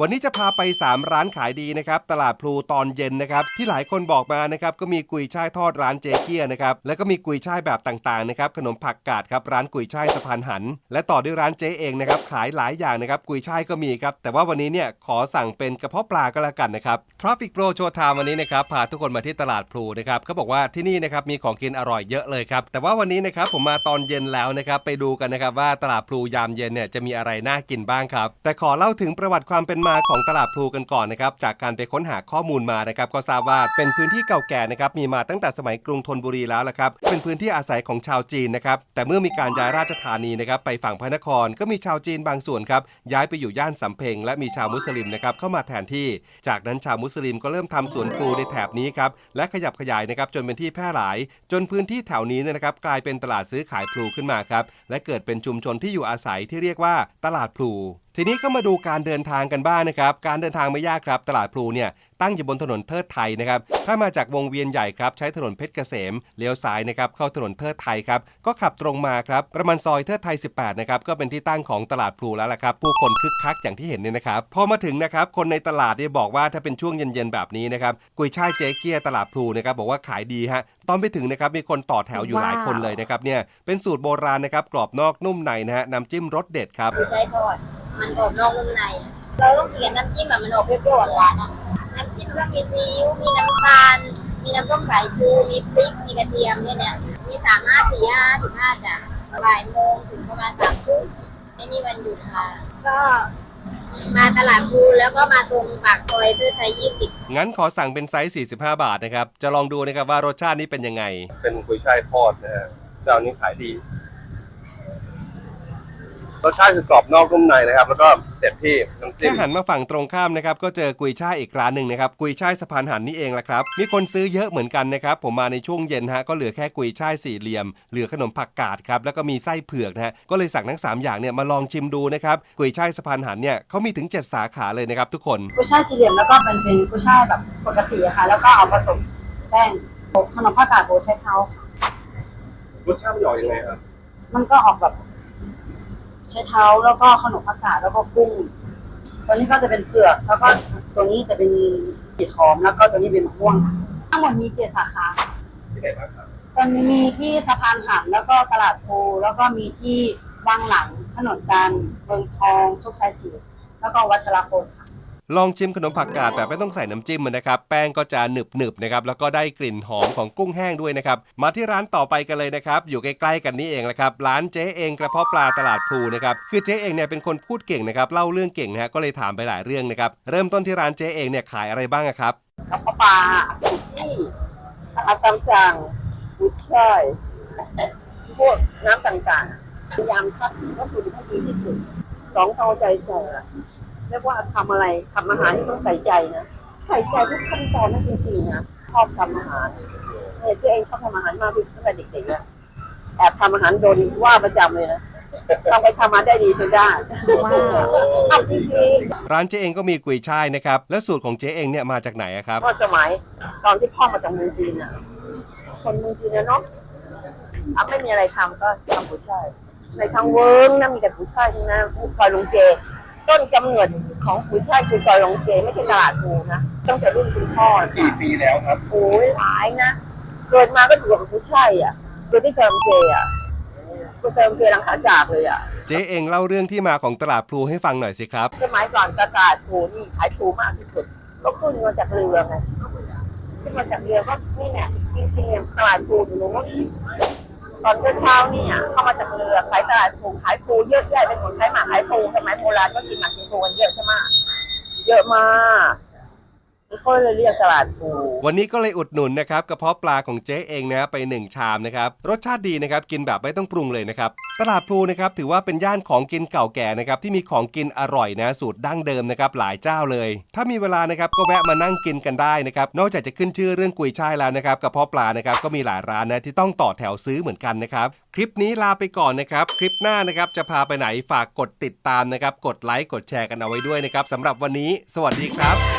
วันนี้จะพาไป 3 ร้านขายดีนะครับ ตลาดพลูตอนเย็นนะครับ ที่หลายคนบอกมานะครับ ก็มีกุยช่ายทอดร้านเจเกียนะครับ แล้วก็มีกุยช่ายแบบต่างๆนะครับ ขนมผักกาดครับ ร้านกุยช่ายสะพานหัน และต่อด้วยร้านเจ๊เองนะครับ ขายหลายอย่างนะครับ กุยช่ายก็มีครับ แต่ว่าวันนี้เนี่ยขอสั่งเป็นกระเพาะปลาก็แล้วกันนะครับ Traffic Pro โชว์ไทม์วันนี้นะครับ พาทุกคนมาที่ตลาดพลูนะครับเขาบอกว่าที่นี่นะครับมีของกินอร่อยเยอะเลยครับ แต่ว่าวันนี้นะครับผมมาตอนเย็นแล้วนะครับ ไปดูกันนะครับว่าตลาดพลูยามเย็นเนี่ยจะมีอะไรน่ากินบ้างครับ แต่ขอเล่าถึงประวัติความเป็นมาของตลาดพลูกันก่อนนะครับจากการไปค้นหาข้อมูลมานะครับก็ทราบว่าเป็นพื้นที่เก่าแก่นะครับมีมาตั้งแต่สมัยกรุงธนบุรีแล้วละครับเป็นพื้นที่อาศัยของชาวจีนนะครับแต่เมื่อมีการย้ายราชธานีนะครับไปฝั่งพระนครก็มีชาวจีนบางส่วนครับย้ายไปอยู่ย่านสำเพ็งและมีชาวมุสลิมนะครับเข้ามาแทนที่ จากนั้นชาวมุสลิมก็เริ่มทำสวนพลูในแถบนี้ครับและขยับขยายนะครับจนเป็นที่แพร่หลาย จนพื้นที่แถวนี้เนยนะครับกลายเป็นตลาดซื้อขายพลูขึ้นมาครับและเกิดเป็นชุมชนที่อยู่อาศัยที่เรียกว่าตลาดพลู ทีนี้ก็มาดูการเดินทางกันบ้างนะครับ การเดินทางไม่ยากครับ ตลาดพลูเนี่ยตั้งอยู่บนถนนเทิดไทยนะครับ ถ้ามาจากวงเวียนใหญ่ครับ ใช้ถนนเพชรเกษม เลี้ยวซ้ายนะครับ เข้าถนนเทิดไทยครับ ก็ขับตรงมาครับ ประมาณซอยเทิดไทย 18 นะครับ ก็เป็นที่ตั้งของตลาดพลูแล้วล่ะครับ ผู้คนคึกคักอย่างที่เห็นเนี่ยนะครับ พอมาถึงนะครับ คนในตลาดเนี่ยบอกว่าถ้าเป็นช่วงเย็นๆแบบนี้นะครับ กุยช่ายเจ๊เกียตลาดพลูนะครับ บอกว่าขายดีฮะ ตอนไปถึงนะครับ มีคนต่อแถวอยู่หลายคนเลยนะครับ เนี่ย เป็นสูตรโบราณนะครับ กรอบนอกนุ่มในนะฮะน้ำจิ้มรสเด็ดครับคือไส้ทอด มันกรอบนอกนุ่มใน เราต้องกินกับน้ำจิ้มแบบมันออกเปรี้ยวๆหวานๆอะน้ำจิ้มก็มีซีอิ๊วมีน้ำตาล มีน้ำส้มสายชูมีพริกมีกระเทียมเนี่ยเนี่ยมีสามห้าสี่ห้าถึงห้าจ้ะบ่ายโมงถึงประมาณสามทุ่มไม่มีวันหยุดค่ะ ก็มาตลาดภูแล้วก็มาตรงปากซอยเพื่อไทยยี่สิบงั้นขอสั่งเป็นไซส์ 45 บาทนะครับ จะลองดูนะครับว่ารสชาตินี้เป็นยังไง เป็นกุยช่ายทอดนะฮะเจ้านี้ขายดี รสชาติคือกรอบนอกนุ่มในนะครับ แล้วก็เด็ดที่น้ำจิ้แค่มหันมาฝั่งตรงข้ามนะครับก็เจอกุยช่ายอีกร้านหนึ่งนะครับกุยช่ายสะพานหันนี่เองแหละครับมีคนซื้อเยอะเหมือนกันนะครับผมมาในช่วงเย็นฮะก็เหลือแค่กุยช่ายสี่เหลี่ยม เหลือขนมผักกาดครับแล้วก็มีไส้เผือกนะฮะก็เลยสั่งทั้ง3อย่างเนี่ยมาลองชิมดูนะครับกุยช่ายสะพานหันเนี่ยเขามีถึง7สาขาเลยนะครับทุกคน กุ้ยช่ายสี่เหลี่ยมแล้วก็เป็นเป็นกุ้ยช่ายแบบปกติอะค่ะ แล้วก็เอาผสมแป้งโบกขนมผ้ากาดโบใช้เท้ารสชาติมันออกยังไงครับ มันก็ออกแบบ ใช้เท้าแล้วก็ขนมผักกาดแล้วก็กุ้ง ตัวนี้ก็จะเป็นเปลือกแล้วก็ตัวนี้จะเป็นเห็ดหอมแล้วก็ตัวนี้เป็นมะม่วงค่ะทั้งหมดมีเจ็ดสาขาที่ไหนบ้างครับตอนนี้มีที่สะพานหันแล้วก็ตลาดโพแล้วก็มีที่วังหลังถนนจันทร์เมืองทองโชคชัยศรีแล้วก็วัชรพลค่ะ ลองชิมขนมผักกาดแบบไม่ต้องใส่น้ำจิ้มมันนะครับ แป้งก็จะหนึบหนึบๆนะครับ แล้วก็ได้กลิ่นหอมของกุ้งแห้งด้วยนะครับ มาที่ร้านต่อไปกันเลยนะครับ อยู่ใกล้ๆกันนี่เองแหละครับ ร้านเจ๊เองกระเพาะปลาตลาดพลูนะครับ คือเจ๊เองเนี่ยเป็นคนพูดเก่งนะครับ เล่าเรื่องเก่งนะฮะ ก็เลยถามไปหลายเรื่องนะครับ เริ่มต้นที่ร้านเจ๊เองเนี่ยขายอะไรบ้างครับกระเพาะปลาสุกี้อาหารตามสั่งกุ้ยช่ายพวกน้ำต่างๆพยายามคัดวัตถุดิบให้ดีที่สุดสองเอาใจใส่อ เรียกว่าทำอะไรทำอาหารที่ต้องใส่ใจนะใส่ใจทุกขั้นตอนนะจริงๆนะชอบทำอาหารเนี่ยเจ๊เองชอบทำอาหารมากที่สุดตั้งแต่เด็กๆอะแอบทำอาหารโดนว่าประจำเลยนะต้องไปทำมาได้ดีจนได้ว้าวเอาจริงๆร้านเจ๊เองก็มีกุยช่ายนะครับ แล้วสูตรของเจ๊เองเนี่ยมาจากไหนอะครับเมื่อสมัยตอนที่พ่อมาจากเมืองจีนอะคนเมืองจีนนะเนาะอะไม่มีอะไรทำก็ทำกุ้ยช่ายในทางเวิร์งนะมีแต่กุ้ยช่ายทั้งนั้นซอยลงเจ ต้นกำเนิดของกุ้ยช่ายคือซอยลงเจไม่ใช่ตลาดภูนะตั้งแต่รุ่นคุณพ่อกี่ปีแล้วครับโอ้ยหลายนะเกิดมาก็ถูกกับกุ้ยช่ายอะเกิดที่ซอยลงเจอะกุ้ยช่ายลงเจหลังขาจากเลยอะเจ๊เองเล่าเรื่องที่มาของตลาดพลูให้ฟังหน่อยสิครับสมัยก่อนตลาดภูนี่ขายภูมากที่สุดก็ขึ้นมาจากเรือไงขึ้นมาจากเรือก็นี่เนี่ยจริงๆเนี่ยตลาดภูอยู่นู้น ตอนเช้าๆเนี่ยเข้ามาจากเรือขายตลาดปูขายปูเยอะแยะเป็นคนขายหมากขายภูสมัยโบราณก็กินหมากกินปูกันเยอะใช่ไหมเยอะมาก เขาเลยเรียกตลาดภูวันนี้ก็เลยอุดหนุนนะครับกระเพาะปลาของเจ๊เองนะฮะไป1ชามนะครับรสชาติดีนะครับกินแบบไม่ต้องปรุงเลยนะครับตลาดพูนะครับถือว่าเป็นย่านของกินเก่าแก่นะครับที่มีของกินอร่อยนะสูตรดั้งเดิมนะครับหลายเจ้าเลย ถ้ามีเวลานะครับก็แวะมานั่งกินกันได้นะครับนอกจากจะขึ้นชื่อเรื่องกุยช่ายแล้วนะครับกระเพาะปลานะครับก็มีหลายร้านนะที่ต้องต่อแถวซื้อเหมือนกันนะครับคลิปนี้ลาไปก่อนนะครับ คลิปหน้านะครับจะพาไปไหนฝากกดติดตามนะครับ กดไลค์กดแชร์กันเอาไว้ด้วยนะครับสำหรับวันนี้ สวัสดีครับ